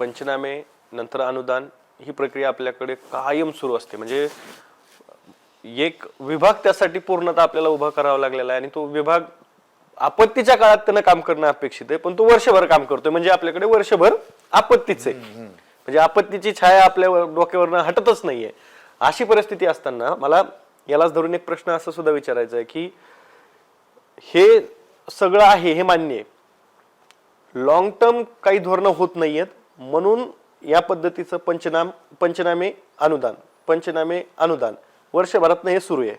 पंचनामे नंतर अनुदान ही प्रक्रिया आपल्याकडे कायम सुरू असते. म्हणजे एक विभाग त्यासाठी पूर्णतः आपल्याला उभा करावा लागलेला आहे आणि तो विभाग आपत्तीच्या काळात त्यानं काम करणं अपेक्षित आहे पण तो वर्षभर काम करतोय. म्हणजे आपल्याकडे वर्षभर आपत्तीच आहे. म्हणजे आपत्तीची छाया आपल्या डोक्यावरनं हटतच नाहीये. अशी परिस्थिती असताना मला यालाच धरून एक प्रश्न असा सुद्धा विचारायचा आहे की हे सगळं आहे हे मान्य आहे. लॉंग टर्म काही धोरणं होत नाहीयेत. म्हणून या पद्धतीचं पंचनाम पंचनामे अनुदान पंचनामे अनुदान. वर्षभरात हे सुरू आहे.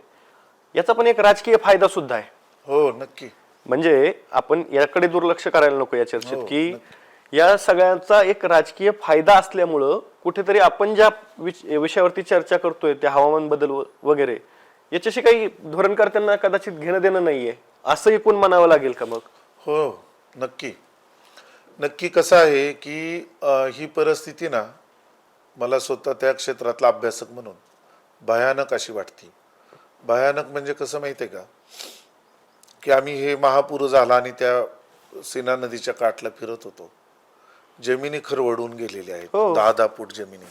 याचा पण एक राजकीय फायदा सुद्धा आहे. हो नक्की. म्हणजे आपण याकडे दुर्लक्ष करायला नको या चर्चेत की या सगळ्यांचा एक राजकीय फायदा असल्यामुळं कुठेतरी आपण ज्या विषयावरती चर्चा करतोय त्या हवामान बदल वगैरे याच्याशी काही धोरणकर्त्यांना कदाचित घेणं देणं नाहीये. असं एकूण म्हणावं लागेल का मग? हो नक्की. नक्की कसं आहे की ही परिस्थिती ना मला स्वतः त्या क्षेत्रातला अभ्यासक म्हणून भयानक अशी वाटते. भयानक म्हणजे कसं माहिती आहे का की आम्ही हे महापूर झाला आणि त्या सीना नदीच्या काठला फिरत होतो. जमिनी खरवडून गेलेल्या आहेत. हो. दहा दहा फूट जमिनी.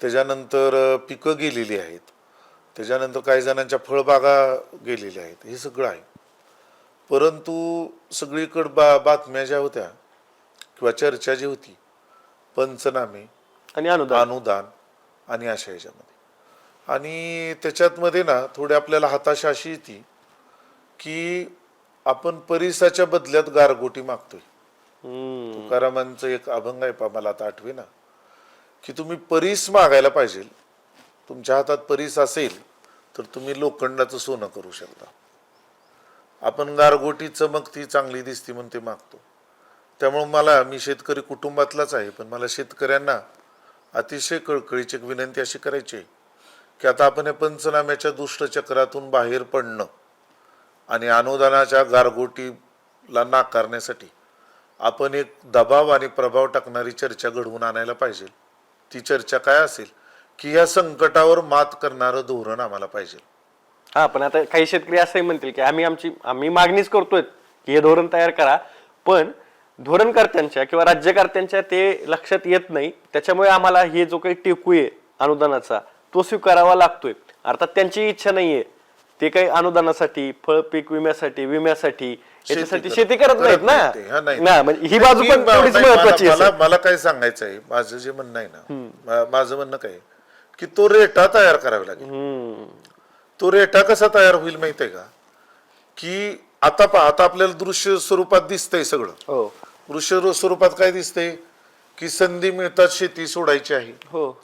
त्याच्यानंतर पिकं गेलेली आहेत. त्याच्यानंतर काही जणांच्या फळबागा गेलेल्या आहेत. हे सगळं आहे. परंतु सगळीकडे बा बातम्या ज्या होत्या किंवा चर्चा जी होती पंचनामे आणि अनुदान. अनुदान आणि अशा ह्याच्यामध्ये. आणि त्याच्यात मध्ये ना थोडी आपल्याला हताशा अशी येते की आपण परिसाच्या बदल्यात गारगोटी मागतोय. तुकारामांचं एक अभंग आहे पा मला आता आठवे ना की तुम्ही परीस मागायला पाहिजे. तुमच्या हातात परीस असेल तर तुम्ही लोखंडाचं सोनं करू शकता. आपण गारगोटी चमकती चांगली दिसती म्हणून ते मागतो. त्यामुळं मला मी शेतकरी कुटुंबातलाच आहे पण मला शेतकऱ्यांना अतिशय कळकळीची एक विनंती अशी करायची आहे की आता आपण या पंचनाम्याच्या दुष्टचक्रातून बाहेर पडणं आणि अनुदानाच्या गारगोटीला नाकारण्यासाठी आपण एक दबाव आणि प्रभाव टाकणारी चर्चा घडवून आणायला पाहिजे. ती चर्चा काय असेल? की या संकटावर मात करणारं धोरण आम्हाला पाहिजे. हा पण आता काही शेतकरी असंही म्हणतील की आम्ही आमची आम्ही मागणीच करतोय की हे धोरण तयार करा पण धोरणकर्त्यांच्या किंवा राज्यकर्त्यांच्या ते लक्षात येत नाही. त्याच्यामुळे आम्हाला हे जो काही टेकू आहे अनुदानाचा तो स्वीकारावा लागतोय. अर्थात त्यांची इच्छा नाहीये. ते काही अनुदानासाठी फळ पीक विम्यासाठी विम्यासाठी याच्यासाठी शेती करत नाहीत ना. हा, म्हणजे ही बाजू पण महत्वाची मला काय सांगायचं आहे? माझं जे म्हणणं आहे ना माझं म्हणणं काय की तो रेटा तयार करावा लागेल. हम्म. तो रेटा कसा तयार होईल माहितीये का? की आता आता आपल्याला दृश्य स्वरूपात दिसतंय सगळं. हो दृश्य स्वरूपात काय दिसतंय? की संधी मिळतात शेती सोडायची आहे. हो.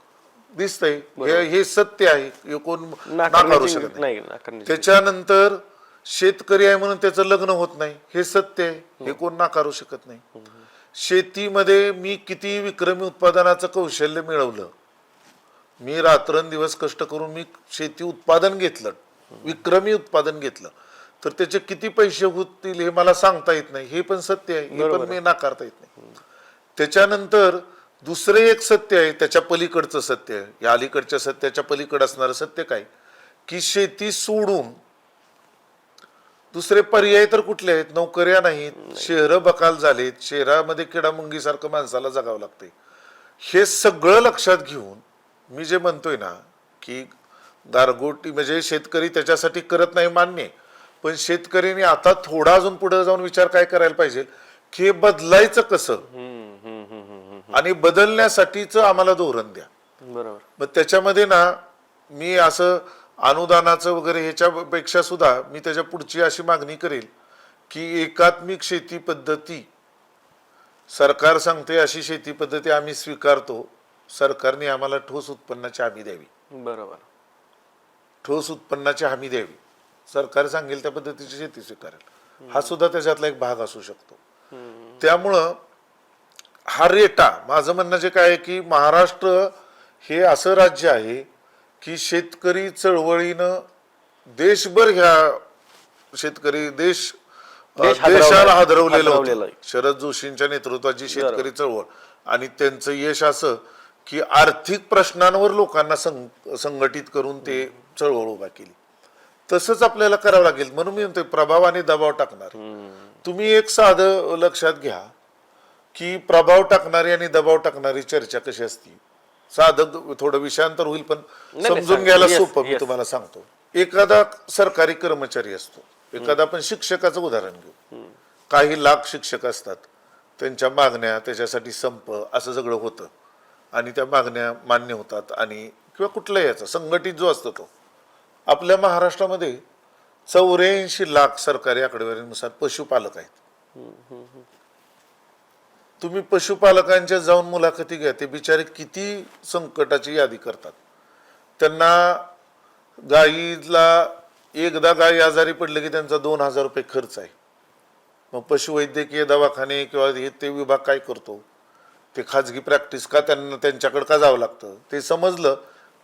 दिसतंय. हे हे सत्य आहे. हे कोण नाकारू शकत नाही त्याच्यानंतर शेतकरी आहे म्हणून त्याचं लग्न होत नाही. हे सत्य आहे. हे. कोण नाकारू शकत नाही. शेतीमध्ये मी किती विक्रमी उत्पादनाचं कौशल्य मिळवलं? मी रात्रंदिवस कष्ट करून मी शेती उत्पादन घेतलं. विक्रमी उत्पादन घेतलं. तर त्याचे किती पैसे होतील हे मला सांगता येत नाही. हे पण सत्य आहे. हे पण मी नाकारता येत नाही. त्याच्यानंतर दुसरे एक सत्य आहे त्याच्या पलीकडचं सत्य आहे. या अलीकडच्या सत्याच्या पलीकडे असणारं सत्य काय? की शेती सोडून दुसरे पर्याय तर कुठले आहेत? नोकऱ्या नाहीत शहरं बकाल झालीत शहरामध्ये किडामुंगीसारखं माणसाला जगावं लागते हे सगळं लक्षात घेऊन मी जे म्हणतोय ना की गारगोटी म्हणजे शेतकरी त्याच्यासाठी करत नाही मान्य. पण शेतकऱ्यांनी आता थोडा अजून पुढे जाऊन विचार काय करायला पाहिजे? की हे बदलायचं कसं. आणि बदलण्यासाठीच आम्हाला धोरण द्या. बरोबर. मग त्याच्यामध्ये ना मी असं अनुदानाचं वगैरे ह्याच्यापेक्षा सुद्धा मी त्याच्या पुढची अशी मागणी करेल की एकात्मिक शेती पद्धती सरकार सांगते अशी शेती पद्धती आम्ही स्वीकारतो सरकारने आम्हाला ठोस उत्पन्नाची हमी द्यावी. बरोबर. ठोस उत्पन्नाची हमी द्यावी. सरकार सांगेल त्या पद्धतीची शेती स्वीकारेल. हा सुद्धा त्याच्यातला एक भाग असू शकतो. त्यामुळं हा रेटा माझं म्हणणं जे काय आहे की महाराष्ट्र हे असं राज्य आहे की शेतकरी चळवळीनं देशभर ह्या शेतकरी देश. देशाला हादरवलेलं होतं. शरद जोशींच्या नेतृत्वाची शेतकरी चळवळ. आणि त्यांचं यश असं की आर्थिक प्रश्नांवर लोकांना संघटित करून ते चळवळ उभा केली. तसंच आपल्याला करावं लागेल. म्हणून मी म्हणतोय प्रभाव आणि दबाव टाकणार. तुम्ही एक साधं लक्षात घ्या की प्रभाव टाकणारी आणि दबाव टाकणारी चर्चा कशी असती? साधं थोडं विषयांतर होईल पण समजून. घ्यायला सोपं मी. तुम्हाला सांगतो. एखादा सरकारी कर्मचारी असतो. एखादा आपण शिक्षकाचं उदाहरण घेऊ. काही लाख शिक्षक असतात. त्यांच्या मागण्या त्याच्यासाठी संप असं सगळं होतं. आणि त्या मागण्या मान्य होतात आणि किंवा कुठलाही याचा संघटित जो असतो तो. आपल्या महाराष्ट्रामध्ये चौऱ्याऐंशी लाख सरकारी आकडेवारीनुसार पशुपालक आहेत. तुम्ही पशुपालकांच्या जाऊन मुलाखती घ्या ते बिचारे किती संकटाची यादी करतात. त्यांना गाईला एकदा गायी आजारी पडले की त्यांचा दोन हजार रुपये खर्च आहे. मग पशुवैद्यकीय दवाखाने किंवा हे ते विभाग काय करतो? ते खाजगी प्रॅक्टिस का त्यांना त्यांच्याकडे का जावं लागतं? ते समजलं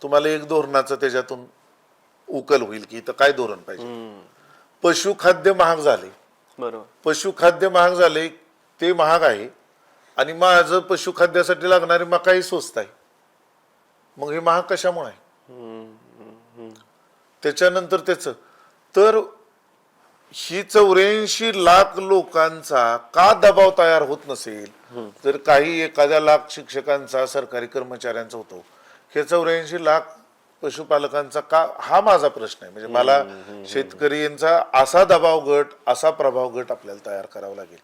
तुम्हाला एक धोरणाचं त्याच्यातून उकल होईल की इथं काय धोरण पाहिजे? पशुखाद्य महाग झाले. बरोबर. पशुखाद्य महाग झाले ते महाग आहे. आणि माझं पशुखाद्यासाठी लागणारी मकाही स्वस्त आहे. मग हे महाग कशामुळे आहे? त्याच्यानंतर त्याच तर ही चौऱ्याऐंशी लाख लोकांचा का दबाव तयार होत नसेल? जर काही एखाद्या लाख शिक्षकांचा सरकारी कर्मचाऱ्यांचा होतो हे चौऱ्याऐंशी लाख पशुपालकांचा का हा माझा प्रश्न आहे. म्हणजे मला शेतकरी यांचा असा दबाव गट असा प्रभाव गट आपल्याला तयार करावा लागेल.